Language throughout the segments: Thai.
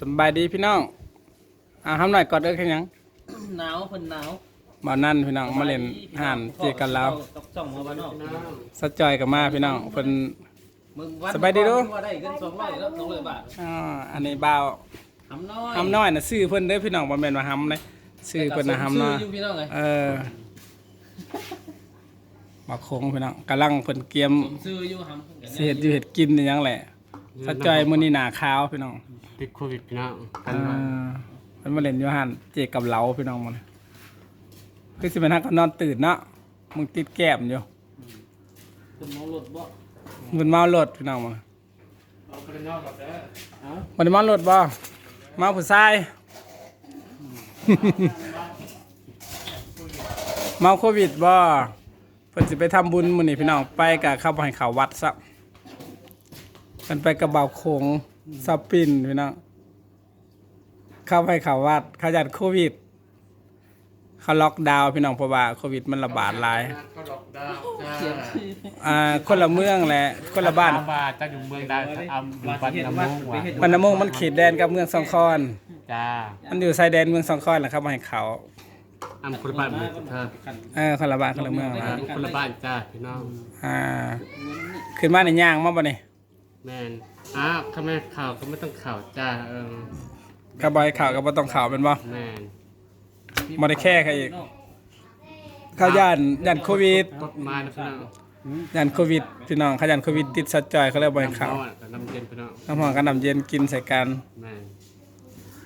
สำบายดีพี่น้อง อ่าทำหน่อยกอดเด้อแค่ยังหนาวเพิ่นหนาวบ่นั่นพี่น้องมาเล่นห่านเจอกันแล้วกับจ่องมาบ้านนอกสะจอยกับมาพี่น้องเพิ่นมึงวันสบายดีเด้อว่าได้เงิน200แล้ว200บาทอ่าอันนี้บ่าวหำน้อยหำน้อยน่ะซื้อเพิ่นเด้อพี่น้องบ่แม่นว่าหำเลยซื้อเพิ่นน่ะหำน้อยซื้อยู่พี่น้องเลยเออมาคงพี่น้องกำลังเพิ่นเกียมซื้ออยู่หำสิเฮ็ดอยู่เฮ็ดกินนี่หยังแหละ สะจอยมื้อนี้หน้าขาวพี่น้องติดโควิดพี่น้องกัอ่นว่าาเพิ่นมาเล่นอยู่ห่านเจกับเหลาพี่น้องมันคือสิเป็นฮักก็นอนตื่นเนาะมึงติดแก้มอยู่เพิ่นเมารถบ่มันเมารถพี่น้องมันเอาไปนอกกับเด้อมันได้เมารถบ่เมาผู้ชายเมาโควิดบ่เพิ่นสิไปทำบุญมื้อนี้พี่น้องไปกับเข้าไปให้เขาวัดซะ เพิ่นไปกับบ่าวโขงซาปินพี่น้องเข้าไปเขาวัดเขาจัดโควิด เขาล็อกดาวน์พี่น้องเพราะว่าโควิดมันระบาดหลายก็ล็อกดาวน์จ้าเสียงคืออ่าคนละเมืองแหละคนละบ้านบาทจะอยู่เมืองใดจะอำอยู่ปันน้ำมุงว่ะปันน้ำมงมันเขตแดนกับเมืองสองคอน จ้ามันอยู่ชายแดนเมืองสองคอนแหละครับมาให้เขาอำคนละบ้านเหมือนเธอเออคนละบ้านคนละเมืองเอนะอคนละบ้านจ้าพี่น้องอ่าขึ้นมาในย่างมาบ่นี่ แมนอ้าวถ้าไม่ข่าวก็ไม่ต้องข่าวจ้าเออ กระบอยข่าวก็บ่ต้องข่าวเป็นบ่ แมนบ่ได้แค่ใครอีกเขาย่านย่านโควิดกฎหมายนะพี่น้องย่านโควิดพี่น้องเขาย่านโควิดติดสัดจอยเขาเลยบ่ให้ข่าวน้ำร้อนกับน้ำเย็นพี่น้องน้ำหอมกับน้ำเย็นกินใส่กันแมน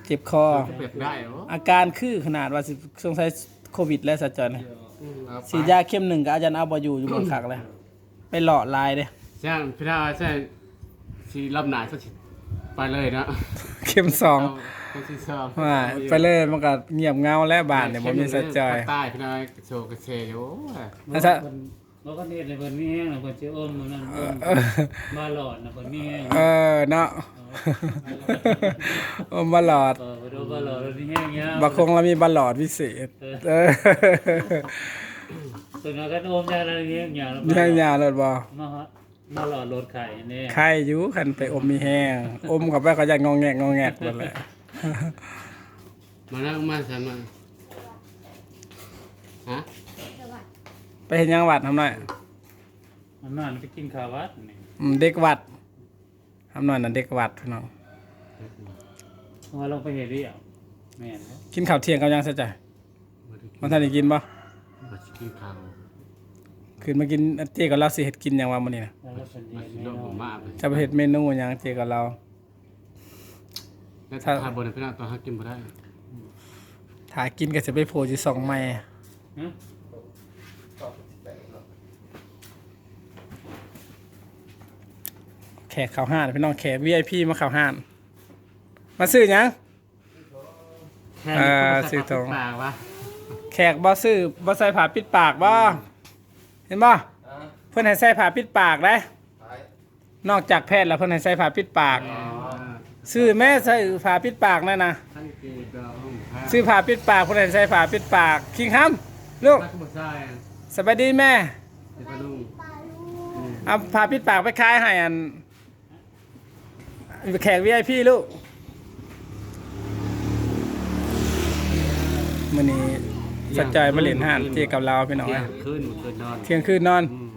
เจ็บคอก็เปรียบได้เหรออาการคือขนาดว่าสิสงสัยโควิดแล้วสัดจอยนี่อืมเอาไปฉีดยาเข้มหนึ่งก็อาจารย์เอาบ่อยู่อยู่บนคักเลยไปหลอดลายเด้ ใช่พี่น้องใช่ สีรอบหนาสักทีไปเลยนะเข้มสองเอาไปที่สองว่าไปเลยมันก็เงียบเงาแล้วบ้านเนี่ยบ่มีสัจจอยภาคใต้พี่น้อยโชว์กระเชยโอ้ยนะจ๊ะบ่ก็เฮ็ดให้เพิ่นมีแฮงน่ะเพิ่นสิอมมื้อนั้นอมเออมาหลอดน่ะเพิ่นมีแฮงเออเนาะอมบลอดเออบ่ดูบ่หลอดเพิ่นมีแฮงยาวบักคงเรามีบลอดพิเศษเออเพิ่นว่ากันอมยาอะไรแฮงยาวแล้วมีแห้งยาเลยบ่ มาฮะมาหลอดรถไข่นี่ใครอยู่คันไปอมมีแห้งอมเข้าไปเขาจะงองแงกงองแงกหมดเลยมาแล้วมาใส่มาฮะไปเห็นยังวัดทำหน่อยมันนั่นไปกินข้าววัดนี่อืมเด็กวัดทำหน่อยน่ะเด็กวัดพี่น้องว่าลงไปเฮ็ดเรียกแม่นเด้อกินข้าวเที่ยงกับยังซะจ้ะมาดูมันทันได้กินบ่มากินข้าว คืนมากินเจ๊กับเราสิเฮ็ดกินหยังว่ามื้อนี้นะแล้วก็เป็นเย็มานสิแน่โลกนผอมนมากเลยจะไปเฮ็ดเมนูหยังเจ๊กับเรา แล้วทานบนพี่น้องตอนหากินบ่ได้ถ้ากินก็จะไปโผล่อยู่สองไม้ฮะแขกเข้าห้านพี่น้องแขก VIP มาเข้าห้าน มาซื้อหยังแค่อ่านี้สิก็ตรง ปากวะ แขกบ่ซื้อบ่ใส่ผ้าปิดปากบ่เห็นบ่เพิ่นให้ใส่ผ้าปิดปากได้นอกจากแพทย์แล้วเพิ่นให้ใส่ผ้าปิดปากอ๋อซื้อแม่ใส่ผ้าปิดปากนั่นน่ะท่านกีดอกห้องผ้าซื้อผ้าปิดปากเพิ่นให้ใส่ผ้าปิดปาก คิงคำลูกรักบ่ใส่สบายดีแม่เดี๋ยวปลาลุงเอาผ้าปิดปากไปขายให้อันแขก VIP ลูกมื้อนี้ สัจจอยมาเล่นห้านเจกับเราพี่น้องเที่ยเอ้งยคืนเมื่อคืนนอนเที่ยงคืนนอนอืม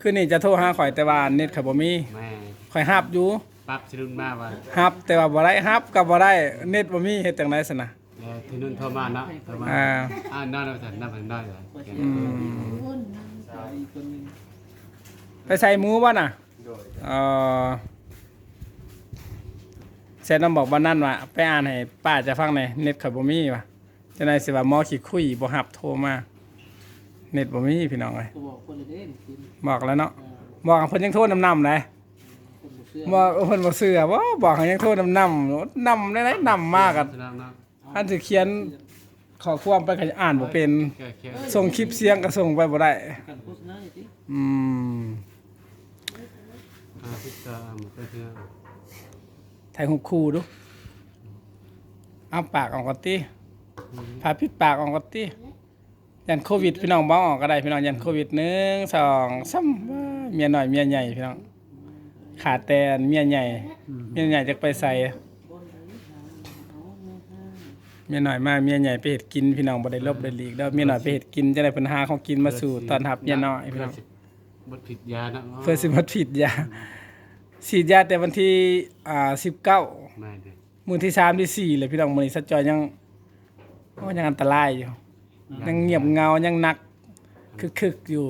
คืนนี้จะโทรหาข่อยแต่ว่าเน็ตข่อยบ่มีแม่ข่อยฮับอยู่ปั๊บสิรุนมาว่าฮับแต่ว่าบ่ได้ฮับก็บ่ได้เน็ตบ่มีเฮ็ดจังได๋ซั่นน่ะเออที่นุ่นโทรมาเนาะโทรมาอ่าอ่านอนแล้วแต่นั่นมันได้เหรออืมอีกคนหนึงไปใส่หมูบ่น่ะเอ่อเสร็จน้ำบอกบ่นั่นว่าไปอ่านให้ป้าจะฟังหน่อยเน็ตข่อยบ่มีว่ะ จังได๋สิว่าหมอขี้คุยบ่ฮับโทรมาเน็ตบ่มีพี่น้องเอ้ยก็บอกคนละเด้นกินบอกแล้วเนาะบอกให้เพิ่นยังโทรนำๆเลยคนบ่เชื่อบอกเพิ่นบ่เชื่อบ่บอกให้ยังโทรนำๆนำได้ไหนนำมากอะสนามเนาะอันสิเขียนขอความไปก็อ่านบ่เป็นแค่แค่ส่งคลิปเสียงก็ส่งไปบ่ได้ กันโฆษณาอยู่ติอืมอ่าพิซซ่าหมดเลยเพื่อนถ่ายรูปคู่ดูเอาปากออกก่อนติ พาปิดปากออกก่อนติยันโควิด พี่น้องบ่ออกก็ได้พี่น้องยันโควิด1 2 3ว้าเมียน้อยเมียใหญ่พี่น้องขาดแต่เมียใหญ่เมียใหญ่จะไปใส่มียน้อยมาเมียใหญ่ไปเฮ็ดกินพี่น้องบ่ได้ลบได้หลีกเด้อเมียน้อยไปเฮ็ดกินจะได้เพิ่นหาของกินมาสู่ตอนรับเมียน้อยพี่น้องบดผิดยานะเพื่อสิมาฉีดยาฉีดยาแต่วันที่อ่าสิบเก้าไม่เด้มือที่สามที่สี่เลยพี่น้องมือนี้สัจจอยยัง โอ้ยังอันตรายอยู่ ยังเงียบเงายังหนักคึกๆอยู่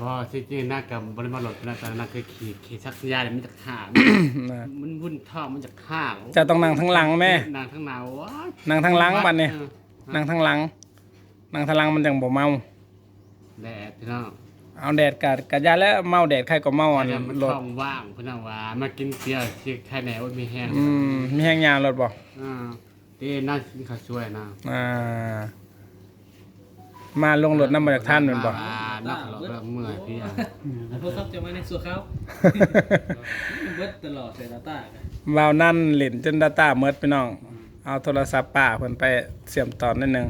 บ่ที่จริงน่ากับบริมาหลดนะแต่น่าเคยขี่ขี่ชักยาเนี่ยมันจะขาดนะมันวุ่นท่อมันจะข้างเจะต้องนั่งทั้งหลังแม่นางทั้งหนาวว้ายนั่งทั้งหลังบัดนี้เออนั่งทั้งหลังนั่งทั้งหลังมันจังบ่เมาแดดพี่น้องเอาแดดกัดกัดยาแล้วเมาแดดใครก็เมาอันแต่มันรถท้องว่างพี่น้องว่ามากินเกี๊ยวที่ไข่แหนวมีแห้งอืมมีแห้งยารถบ่อ่า ที่น่ากินข้าวช่วยนะอ่า มาลงรถน้ำมาจากท่านแม่นบ่อ่านักหลอกแล้วเมื่อยพี่อะโทรศัพท์จะมาในส่วนเขาเบิดตลอดเลยดาต้ากันวาวนั่นเล่นจนดาต้าเมิดพี่น้อง เอาโทรศัพท์ป้าเพิ่นไปเสื่อมต่อนิดนึง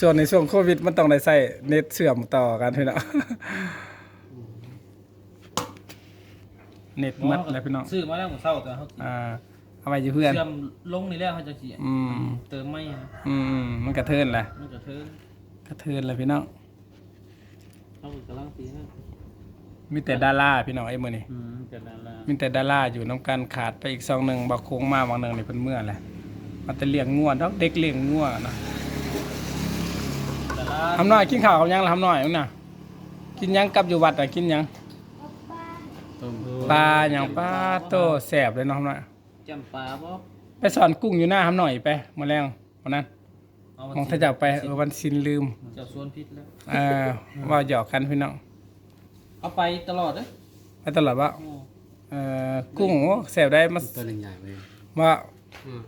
ส่วนในช่วงโควิดมันต้องได้ใช้เน็ตเสื่อมต่อกันพี่น้องเน็ตหมัดเลยพี่น้อง ซื้อมาแล้วผมเศร้าแต่เขาอ่า เอาไว้อยู่เพื่อนเชื่อมลงนี่แล้วเขาจะเสียอืม เติมไม่ฮะอืมมันกระเทินแหละมันจะเทิงกระเทินเลยพี่น้องเขากำลังตีให้มีแต่ดาราพี่น้องไอ้มื้อนี้อืมจะนั่นละมีแต่ดาราอยู่น้ำกันขาดไปอีกซองหนึ่งบักโค้งมาบางหนึ่งนี่เพิ่นเมื่อแหละมันจะเลี้ยงงัวดอกเด็กเลี้ยงงัวนะแต่ละทำหน่อยกินข้าวกับหยังล่ะทำหน่อยมึงน่ะกินหยังกลับอยู่วัดอะกินหยัง ต้มปลาหยังปลาโตแสบเลยเนาะทำหน่อย จำปลาบ่ไปสอนกุ้งอยู่หน้าทำหน่อยไปมาแรงวันนั้นเอามองถ้าจะเอาไปเออวันซินลืมจะสวนพิษแล้วเออว่าหยอกกันพี่น้องเอาไปตลอดเลยไปตลอดว่าเออกุ้งโอ้แสบได้มาตัวใหญ่ๆเลยว่า อืม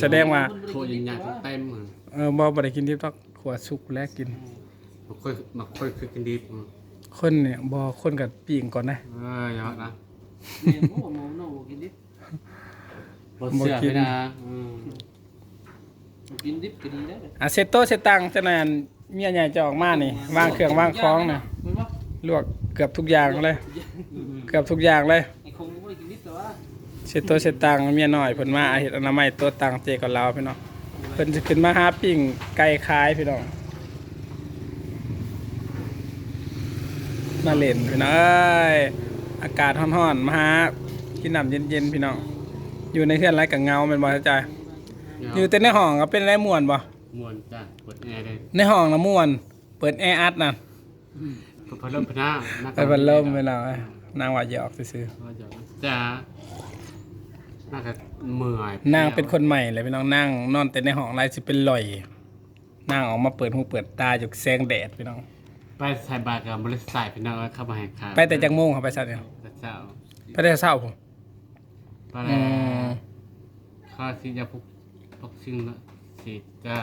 แสดงว่าถ้วยใหญ่ๆเต็มอะเออบ่บ่ได้กินที่ต้องขวดสุกแล้วกิน มาค่อยมาค่อยคือกินดีอืมคนเนี่ยบ่คนกับปีงก่อนนะ เอออย่านะ เมียโม่โม่โน่กินดิบบ่เสียไปนะอืมกินดิบก็ดีได้เลยอะเซตโตเซตตังจะนานเมียใหญ่จะออกมานี่วางเครื่องวางคล้องน่ะมันว่าลวกเกือบทุกอย่างเลย เกือบทุกอย่างเลยไอ้คงไม่ได้กินดิบแต่ว่าเซตโตเซตตังเมียน้อยเพิ่นมาเฮ็ดอนามัยตัวตังเจกับเราพี่น้องเพิ่นสิขึ้นมาหาปิ้งไก่ขายพี่น้องมาเล่นพี่น้องเอ้ย อากาศร้อนๆมาหากินน้ำเย็นๆพี่น้องอยู่ในเฮือนไรกับเงาแม่นบ่เข้าใจอยู่แต่ในห้องก็เป็นไรม่วนบ่มวนจ้ะเปิดแอร์เลยในห้องน่ะม่วน เปิดแอร์อัดน่ะก็พัดลมพน้าไปพัดลมไปแล้วไอ้นางว่าหยอกซื่อจ้าน่าจะเมื่อยๆนางเป็นคนใหม่เลยพี่น้องนั่งนอนแต่ในห้องไรสิเป็นลอยนางออกมาเปิดหูเปิดตาอยู่แสงแดดพี่น้อง ไปใส่บาตรกับบริษัทพี่น้องเข้ามาแห่งขายไปแต่จักโมงครับไปซะเนี่ยพระเจ้าไปแต่เช้าผมไปอืแล้วมข้าที่จะพุกพกซิ่งละสิจ้า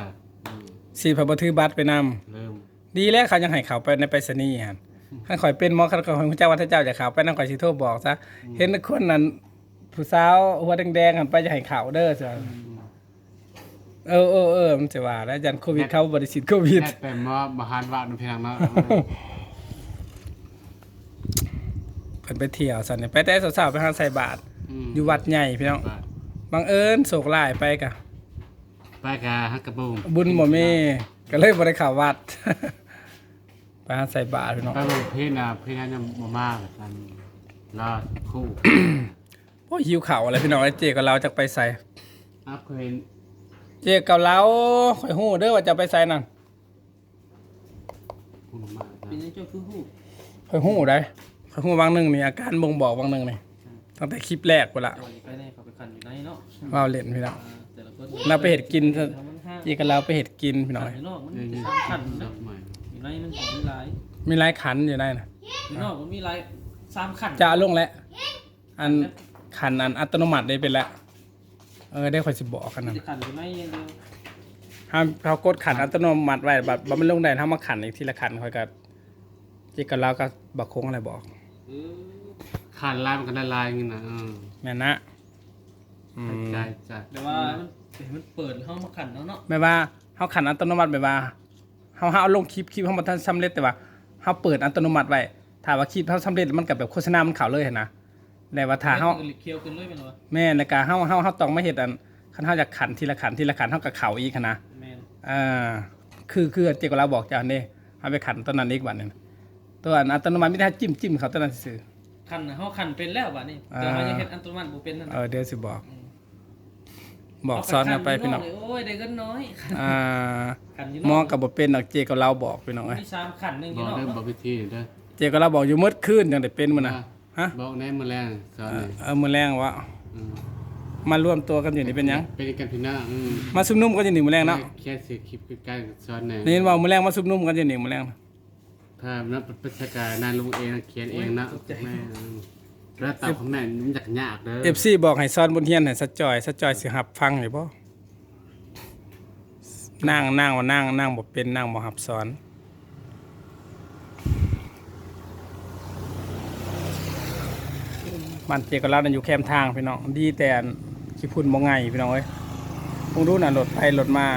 อืมสีพระบถือบัตรไปนำ เริ่มดีแล้วเขายังให้เขาไปในไปรษณีย์หั่นถ้าข่อยเป็นหมอคันข่อยพระเจ้าว่าถ้าเจ้าจะเขาไปนำข่อยสิโทรบอกซะ เห็นคนนั้นผู้สาวหัวแดงๆหั่นไปจะให้เขาเด้อซะ เออเออเออมันจะว่า แล้วยันโควิดเข้าบ่ได้ฉีดโควิดแค่เป็นว่าบาฮานว่านุเพียงเนาะเพิ่นไปเที่ยวซั่นนี่ไปแต่สาวๆไปหาใส่บาตรมอยู่วัดใหญ่พี่น้องบาทบังเอิญโศกหลายไปกะ ไปกาฮักกระบุงบุญบ่มีก็เลยบ่ได้เข้าวัด ไปหาใส่บาตรพี่น้องไปบุงพี่นะพี่นั่นยังมามากกันรอดคู่โอ้ยหิวข้าวอะไรพี่น้องไอ้เจกับเราจะไปใส่อัพเคย เจกับเราข่อยฮู้เด้อว่าจะไปใส่นั่นคู่มากเป็นยังเจ้าคือหูข่อยฮู้ได้ข่อยฮู้บางหนึงนี่อาการบ่งบอกบางหนึงนี่ตั้งแต่คลิปแรกพุ่นละแต่วันนี้ไปในเขาไปขันอยู่ในเนาะว้าวเล่นพี่น้องอ่าแต่ละคนเราไปเฮ็ดกินซะมันห้าเจกับเราไปเฮ็ดกินพี่น้องขันอยู่นอกมันเรื่องจะนี้สร้างขันดนะอกใหม่อยู่ในมันมีหลายมีหลายขันอยู่ได้น่ะ อยู่นอกมันมีหลายสามขันจะเอาลงแล้ว อันขันอันอัตโนมัติได้เป็นแล้ว เออได้ข่อยสิบอกกันมีนั่นแต่ขันอยู่ในอย่างเดียวห้ามเขากดขันอัตโนมัติไว้บัดบัดมันลงได้ถ้ามาขันอีกทีละขันค่อยก็จิกกับเราก็บักโค้งอะไรบอกเออขาดลายมันก็ละลายอย่างนี้นะเออแม่นนะอืมใจใจแต่ว่ามันเห็นมันเปิดห้องมาขันแล้วเนาะแม่ว่าเฮาขันอัตโนมัติแบบว่าเฮาเฮาเอาลงคลิปคลิปเฮาบ่ทันสำเร็จแต่ว่าเฮาเปิดอัตโนมัติไว้ถ้าว่าคลิปเฮาสำเร็จมันก็แบบโฆษณามันเข้าเลยเห็นนะ แต่ว่าถ้าเฮาเคี้ยวขึ้นเลยเป็นหรอแม่นแล้วก็เฮาเฮาเฮาต้องมาเฮ็ดอันคันเฮาจะขันทีละขันทีละขันเฮากับเขาอีกหั้นนะแม่นอ่าคือคือเจก็เราบอกเจ้านี่เอาไปขันตัวนั้นอีกบัดหนึงตัวอันอัตโนมัติไม่ได้จิ้มจิ้มเขาตัวนั้นซื่อ คันน่ะเฮาคันเป็นแล้วบัดนี้แต่อ่าเฮายังเฮ็ดอัตโนมัติบ่เป็นนั่นเอน่ะอเดี๋ยวสิบอก บอกซ้อนกันไปพี่น้องโอ้ยได้เงินน้อยอ่าคันอยู่หมอกับบ่เป็นดอกเจก็เราบอกพี่น้องเอ้ยมีสามคันหนึงอบยู่อกเนาะได้บอกวิธีเด้อเจก็เราบอกอยู่มืดคืนจังได้เป็นมื้อน่ะ ฮะบอกแน่มื้อแรงสอนเอเลอยเออมื้อแรงวะอืมมารวมตัวกันอยู่นี่เป็นหยัง เป็นกันพี่น้องอืมมาซุ่มนุ่มกันอยู่นี่มื้อแรงเนาะแค่สิคลิปใกล้ๆสอนแน่ได้ยินว่ามื้อแรงมาซุ่มนุ่มกันอยู่นี่มื้อแรงถ้านักประชาการนานลงเองเขียนเองนะแม่แล้วตามของแม่มันอยากยากเด้อ FC บอกให้สอนบนเฮียนให้สัจจอยสัจจอยสิรับฟังอยู่บ่นั่งนั่งว่านั่งนั่งบ่เป็นนั่งบ่รับสอน บ้านเจก็เรานั่นอยู่แคมทางพี่น้องดีแต่อันขี้พุ่นบ่ไงพี่น้องเอ้ยคงรู้น่ะรถไปรถมา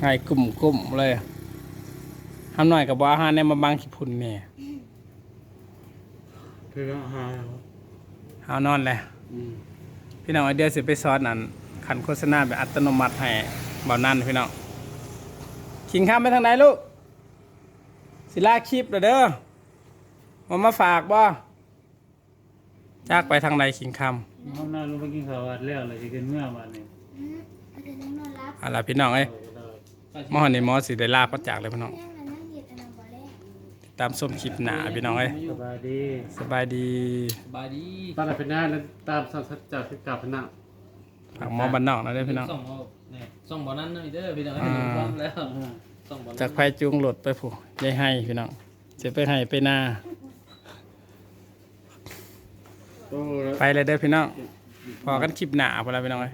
ไงกลุ่มกลุ่มเลยทำหน่อยกับว่าอาหารเนี่ยมาบังขี้พุ่นนี่คืออาหารเอานอนเลยอืมพี่น้องไอเดียสิไปสอนอันขันโฆษณาแบบอัตโนมัติให้เบานั่นพี่น้องขิงข้ามไปทางไหนลูก สิลาคลิปเด้อเด้อมามาฝากบ่ จากไปทางไหนขิงคำห้องน้าลงไปกินข้าววัดแล้วเลยสิขึ้นเมื่อวันนี้อืมเอาแต่นั่งนอนรับเอาล่ะพี่น้องเอ้ยเอาได้หมอนี่หมอสิได้ลาก็จากเลยพี่น้องนั่งนั่งเหยียดอันนั้นบ่แล้วตามส้มคลิปหนาพี่น้องเอ้ยสบายดีสบายดีบายดีตอนเราเป็นหน้าแล้วตามสัจจะคือกลับพนักฝากหมอบ้านนอกนะเด้อพี่น้อง ส่องเอาเนี่ยส่องบ่นั้นนะเด้อพี่น้องอ่า พร้อมแล้วส่องบ่นั้นจากไฟจูงรถไปผู้ยายให้พี่น้องจะไปให้ไปหน้า โอ้แล้ว ไปเลยเด้อพี่น้องพอกันคลิปหนาพอแล้วพี่น้องเอ้ย